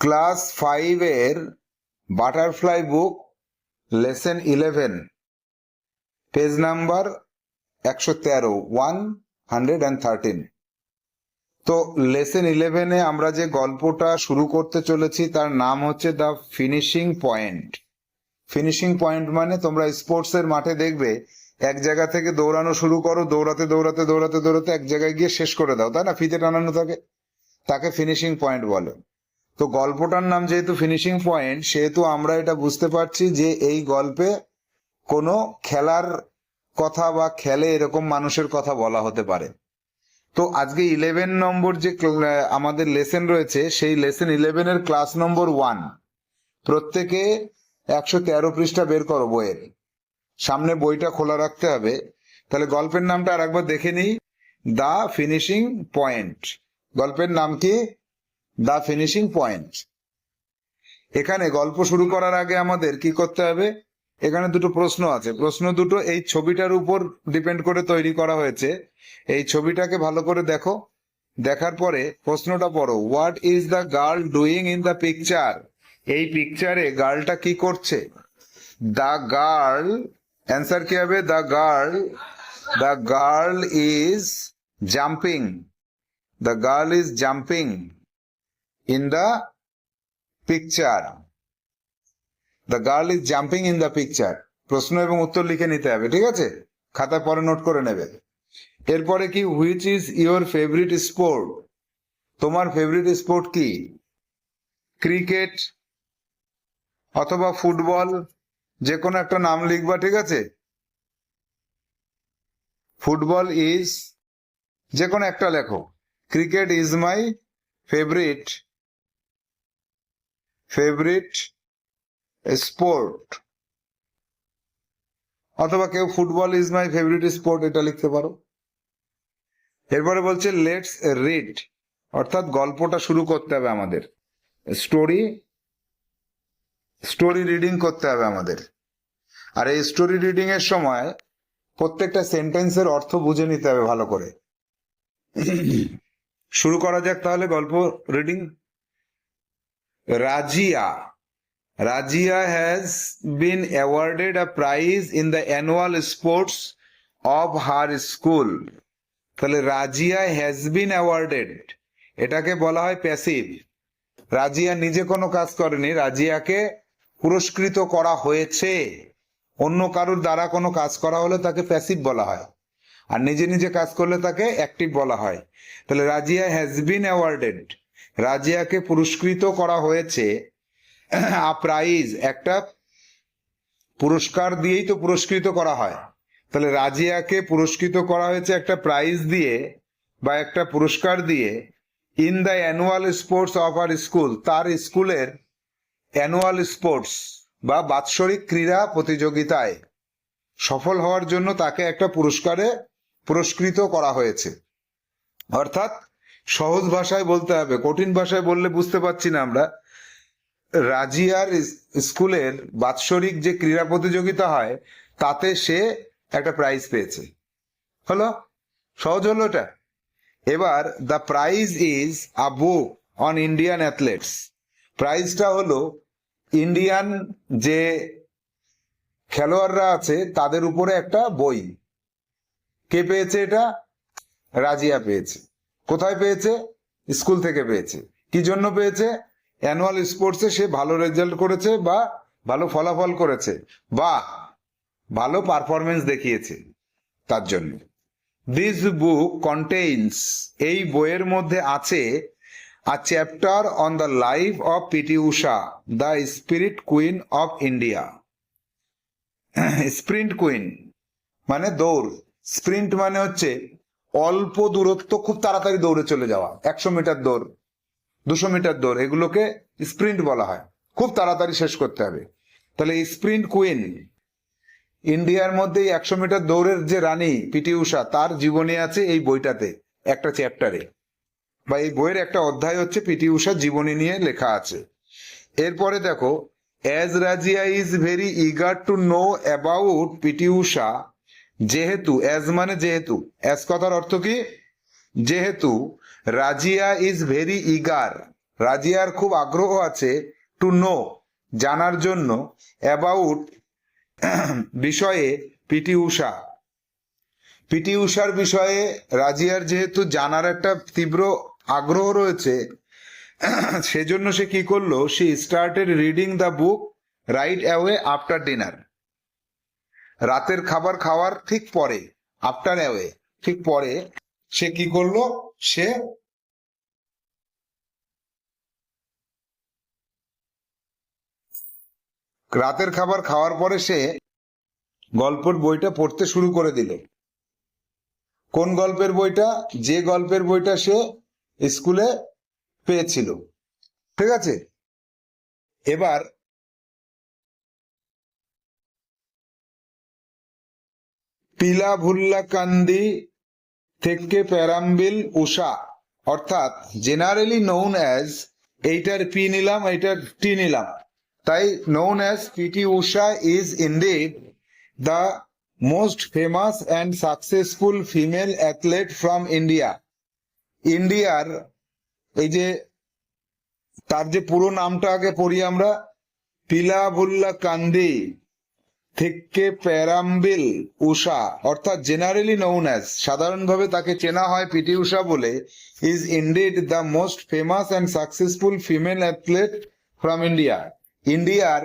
Class ফাইভের butterfly book lesson eleven page number একশো তেরো ওয়ান হান্ড্রেড অ্যান্ড থার্টিন তো লেসন ইলেভেনে আমরা যে গল্পটা শুরু করতে চলেছি, তার নাম হচ্ছে the finishing point. Finishing point মানে তোমরা স্পোর্টস এর মাঠে দেখবে, এক জায়গা থেকে দৌড়ানো শুরু করো, দৌড়াতে দৌড়াতে দৌড়াতে দৌড়াতে এক জায়গায় গিয়ে শেষ করে দাও, তাই না? ফিতে টানানো থাকে। তাকে ফিনিশিং পয়েন্ট বলে। তো গল্পটার নাম যেহেতু ফিনিশিং পয়েন্ট সেহেতু আমরা এটা বুঝতে পারছি যে এই গল্পে কোনো খেলার কথা বা খেলে এরকম মানুষের কথা বলা হতে পারে। তো আজকে ইলেভেন নম্বর যে আমাদের লেসেন রয়েছে, সেই লেসন ইলেভেনের ক্লাস নম্বর ওয়ান প্রত্যেকে একশো তেরো পৃষ্ঠা বের করো বইয়ের। সামনে বইটা খোলা রাখতে হবে। তাহলে গল্পের নামটা আর একবার দেখে নিই। The finishing point. গল্পের নাম কি? দ্য ফিনিশিং পয়েন্ট এখানে গল্প শুরু করার আগে আমাদের কি করতে হবে? এখানে দুটো প্রশ্ন আছে। প্রশ্ন দুটো, এই ছবিটার উপর ডিপেন্ড করে তৈরি করা হয়েছে। এই ছবিটাকে ভালো করে দেখো। দেখার পরে প্রশ্নটা পড়ো। What is the girl doing in the picture এই পিকচারে গার্লটা কি করছে? দ্য গার্ল অ্যান্সার কি হবে? The girl the girl is jumping the girl is jumping in the picture the girl is jumping in the picture প্রশ্ন এবং উত্তর লিখে নিতে হবে, ঠিক আছে? খাতায় পরে নোট করে নেবে। এরপরে কি which is your favourite sport তোমার ফেভারিট স্পোর্ট কি? ক্রিকেট অথবা ফুটবল যে কোনো একটা নাম লিখবা, ঠিক আছে? ফুটবল ইজ যে কোনো একটা লেখো। Cricket is my favourite favourite sport অথবা কেউ football is my favourite sport এটা লিখতে পারো। এরপরে বলছে লেটস রিড অর্থাৎ গল্পটা শুরু করতে হবে আমাদের। স্টোরি স্টোরি রিডিং করতে হবে আমাদের। আর এই স্টোরি রিডিং এর সময় প্রত্যেকটা সেন্টেন্সের অর্থ বুঝে নিতে হবে ভালো করে। শুরু করা যাক তাহলে গল্প reading Razia Razia has been awarded a prize in the annual sports of her school তাহলে রাজিয়া হ্যাজ বিন অ্যাওয়ার্ডেড এটাকে বলা হয় প্যাসিভ রাজিয়া নিজে কোনো কাজ করেনি রাজিয়াকে পুরস্কৃত করা হয়েছে। অন্য কারোর দ্বারা কোনো কাজ করা হলে তাকে প্যাসিভ বলা হয়। আর নিজে নিজে কাজ করলে তাকে অ্যাক্টিভ বলা হয়। তাহলে রাজিয়া হ্যাজ বিন অ্যাওয়ার্ডেড রাজিয়াকে পুরস্কৃত করা হয়েছে আ প্রাইজ একটা পুরস্কার দিয়েই তো পুরস্কৃত করা হয়। তাহলে রাজিয়াকে পুরস্কৃত করা হয়েছে একটা প্রাইজ দিয়ে বা একটা পুরস্কার দিয়ে in the annual sports of her school তার স্কুলের অ্যানুয়াল স্পোর্টস বা বাৎসরিক ক্রীড়া প্রতিযোগিতায় সফল হওয়ার জন্য তাকে একটা পুরস্কারে পুরস্কৃত করা হয়েছে। অর্থাৎ সহজ ভাষায় বলতে হবে, কঠিন ভাষায় বললে বুঝতে পারছি না আমরা। রাজিয়ার স্কুলের বাৎসরিক যে ক্রীড়া প্রতিযোগিতা হয়, তাতে সে একটা প্রাইজ পেয়েছে। হলো? সহজ হলো এটা। এবার the prize is a book on Indian athletes প্রাইজটা হলো ইন্ডিয়ান যে খেলোয়াড়রা আছে, তাদের উপরে একটা বই। কে পেয়েছে এটা? রাজিয়া পেয়েছে। কোথায় পেয়েছে? স্কুল থেকে পেয়েছে। কি জন্য পেয়েছে? অ্যানুয়াল স্পোর্টসে সে ভালো রেজাল্ট করেছে বা ভালো ফলাফল করেছে বা ভালো পারফরমেন্স দেখিয়েছে তার জন্য। দিস বুক কন্টেইনস এই বইয়ের মধ্যে আছে a chapter on the life of P T Usha the spirit queen of India sprint queen মানে দৌড়। স্প্রিন্ট মানে হচ্ছে অল্প দূরত্ব খুব তাড়াতাড়ি দৌড়ে চলে যাওয়া। একশো মিটার দৌড়, দুশো মিটার দৌড়, এগুলোকে স্প্রিন্ট বলা হয়। খুব তাড়াতাড়ি শেষ করতে হবে। তাহলে স্প্রিন্ট কুইন, ইন্ডিয়ার মধ্যে একশো মিটার দৌড়ের যে রানী পিটি উষা, তার জীবনী আছে এই বইটাতে, একটা চ্যাপ্টারে। বা এই বইয়ের একটা অধ্যায় হচ্ছে পিটি উষার জীবনী নিয়ে লেখা আছে। এরপরে দেখো as Razia is very eager to know about PT Usha যেহেতু অ্যাজ মানে যেহেতু। অ্যাজ কথার অর্থ কি? যেহেতু, রাজিয়া ইজ ভেরি ইগার রাজিয়ার খুব আগ্রহ আছে টু নো জানার জন্য অ্যাবাউট বিষয়ে পিটি উষা পিটি উষার বিষয়ে রাজিয়ার যেহেতু জানার একটা তীব্র আগ্রহ রয়েছে, সেজন্য সে কি করল? সে started reading the book right away after dinner রাতের খাবার খাওয়ার ঠিক পরে আফটার অ্যাওয়ে ঠিক পরে সে কি করল? সে রাতের খাবার খাওয়ার পরে সে গল্পের বইটা পড়তে শুরু করে দিল। কোন গল্পের বইটা? যে গল্পের বইটা সে স্কুলে পেয়েছিল। ঠিক আছে? এবার পিলা ভুল্লা কান্দি থেকে প্যারাম্বিল উষা, অর্থাৎ জেনারেলি নোন অ্যাজ এইটার পি নিলাম, এইটার টি নিলাম। তাই known as P T Usha is indeed the most famous and successful female athlete from India ইন্ডিয়ার এই যে, তার যে পুরো নামটা আগে পড়ি আমরা পিলাভুল্লা কান্দি। থেকে প্যারাম্বিল, উষা, অর্থাৎ জেনারেলি নোন অ্যাজ সাধারণভাবে তাকে চেনা হয় পিটি উষা বলে is indeed the most famous and successful female athlete from India ইন্ডিয়ার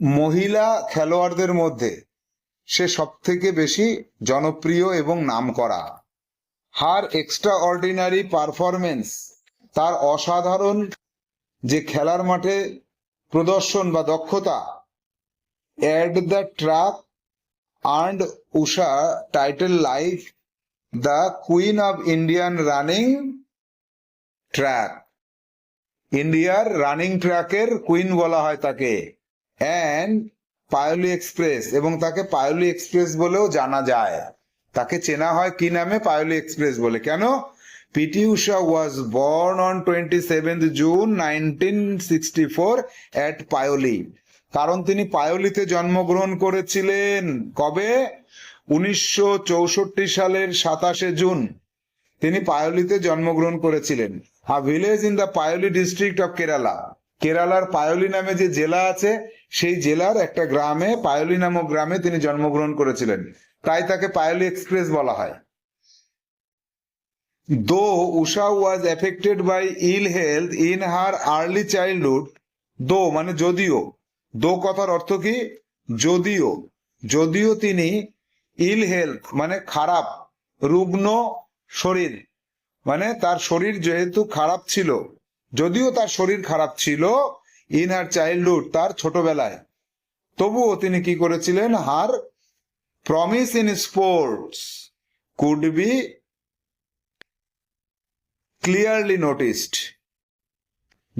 মহিলা খেলোয়াড়দের মধ্যে সে সব থেকে বেশি জনপ্রিয় এবং নামকরা। হার এক্সট্রা অর্ডিনারি পারফরমেন্স তার অসাধারণ যে খেলার মাঠে প্রদর্শন বা দক্ষতা at the track earned Usha title like the queen of Indian running track ইন্ডিয়ার রানিং ট্র্যাকের কুইন বলা হয় তাকে। অ্যান্ড পায়োলি এক্সপ্রেস এবং তাকে পায়োলি এক্সপ্রেস বলেও জানা যায়। তাকে চেনা হয় কি নামে? পায়োলি এক্সপ্রেস বলে। কেন? PT Usha was born on twenty seventh June nineteen sixty four at Payyoli কারণ তিনি পায়োলিতে জন্মগ্রহণ করেছিলেন। কবে? উনিশশো চৌষট্টি সালের সাতাশে জুন। তিনি পায়োলিতে জন্মগ্রহণ করেছিলেন। A village in the Payyoli district of Kerala. কেরালার পায়োলি নামে যে জেলা আছে, সেই জেলার একটা গ্রামে, পায়োলি নামক গ্রামে তিনি জন্মগ্রহণ করেছিলেন। তাই তাকে পায়োলি এক্সপ্রেস বলা হয়। Though Usha was affected by ill health in her early childhood though মানে যদিও দো কথার অর্থ কি? যদিও যদিও তিনি ইল হেলথ মানে খারাপ, রুগ্ন শরীর মানে তার শরীর যেহেতু খারাপ ছিল, যদিও তার শরীর খারাপ ছিল ইন হার চাইল্ডহুড তার ছোটবেলায়। তবুও তিনি কি করেছিলেন? Her promise in sports could be clearly noticed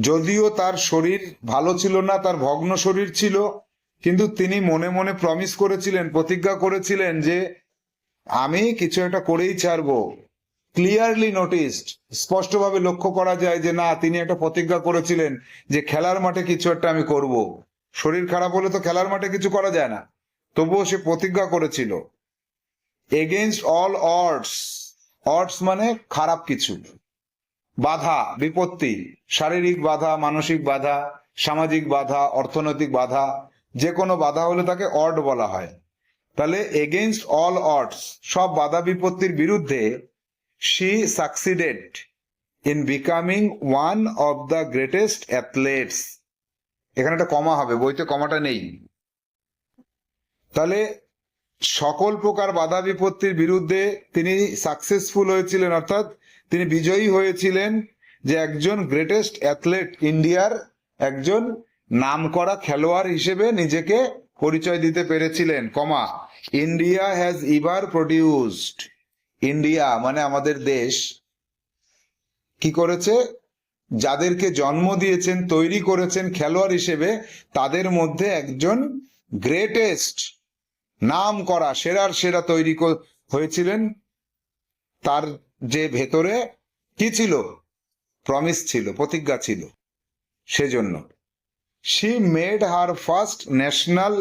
যদিও তার শরীর ভালো ছিল না, তার ভগ্ন শরীর ছিল, কিন্তু তিনি মনে মনে প্রমিস করেছিলেন, প্রতিজ্ঞা করেছিলেন যে আমি কিছু একটা করেই ছাড়বো। ক্লিয়ারলি নোটিসড স্পষ্টভাবে লক্ষ্য করা যায় যে না, তিনি একটা প্রতিজ্ঞা করেছিলেন যে খেলার মাঠে কিছু একটা আমি করব। শরীর খারাপ হলে তো খেলার মাঠে কিছু করা যায় না। তবুও সে প্রতিজ্ঞা করেছিল। এগেনস্ট অল অর্ডস অর্ডস মানে খারাপ কিছু। বাধা, বিপত্তি, শারীরিক বাধা, মানসিক বাধা, সামাজিক বাধা, অর্থনৈতিক বাধা, যে কোনো বাধা হলে তাকে অড বলা হয়। তাহলে এগেনস্ট অল অডস সব বাধা বিপত্তির বিরুদ্ধে she succeeded in becoming one of the greatest athletes এখানে একটা কমা হবে, বইতে কমাটা নেই। তাহলে সকল প্রকার বাধা বিপত্তির বিরুদ্ধে তিনি সাকসেসফুল হয়েছিলেন, অর্থাৎ তিনি বিজয়ী হয়েছিলেন যে একজন গ্রেটেস্ট অ্যাথলেট ইন্ডিয়ার একজন নাম করা খেলোয়াড় হিসেবে নিজেকে পরিচয় দিতে পেরেছিলেন, comma India has ever produced India মানে আমাদের দেশ। কি করেছে? যাদেরকে জন্ম দিয়েছেন, তৈরি করেছেন খেলোয়াড় হিসেবে, তাদের মধ্যে একজন গ্রেটেস্ট নাম করা, সেরার সেরা তৈরি হয়েছিলেন। তার যে ভেতরে কি ছিল? প্রমিস ছিল, প্রতিজ্ঞা ছিল। সেজন্য। She made her first national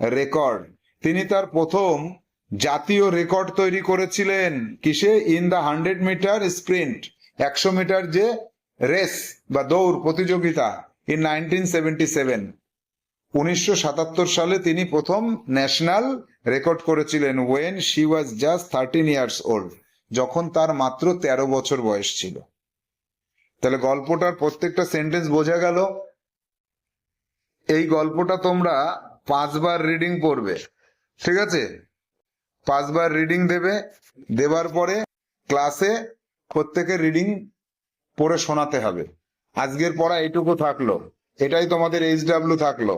record তিনি তার প্রথম জাতীয় রেকর্ড তৈরি করেছিলেন। কিসে? In the hundred metre sprint একশো মিটার যে রেস বা দৌড়, প্রতিযোগিতা ইন নাইনটিন সেভেন্টি সেভেন উনিশশো সাতাত্তর সালে তিনি প্রথম ন্যাশনাল রেকর্ড করেছিলেন when she was just thirteen years old যখন তার মাত্র তেরো বছর বয়স ছিল। তাহলে গল্পটার প্রত্যেকটা সেন্টেন্স বোঝা গেল, এই গল্পটা তোমরা পাঁচবার রিডিং পড়বে, ঠিক আছে? পাঁচবার রিডিং দেবে, দেবার পরে ক্লাসে প্রত্যেকের রিডিং পড়ে শোনাতে হবে। আজকের পড়া এইটুকু থাকল, এটাই তোমাদের এইচ ডাব্লিউ থাকল।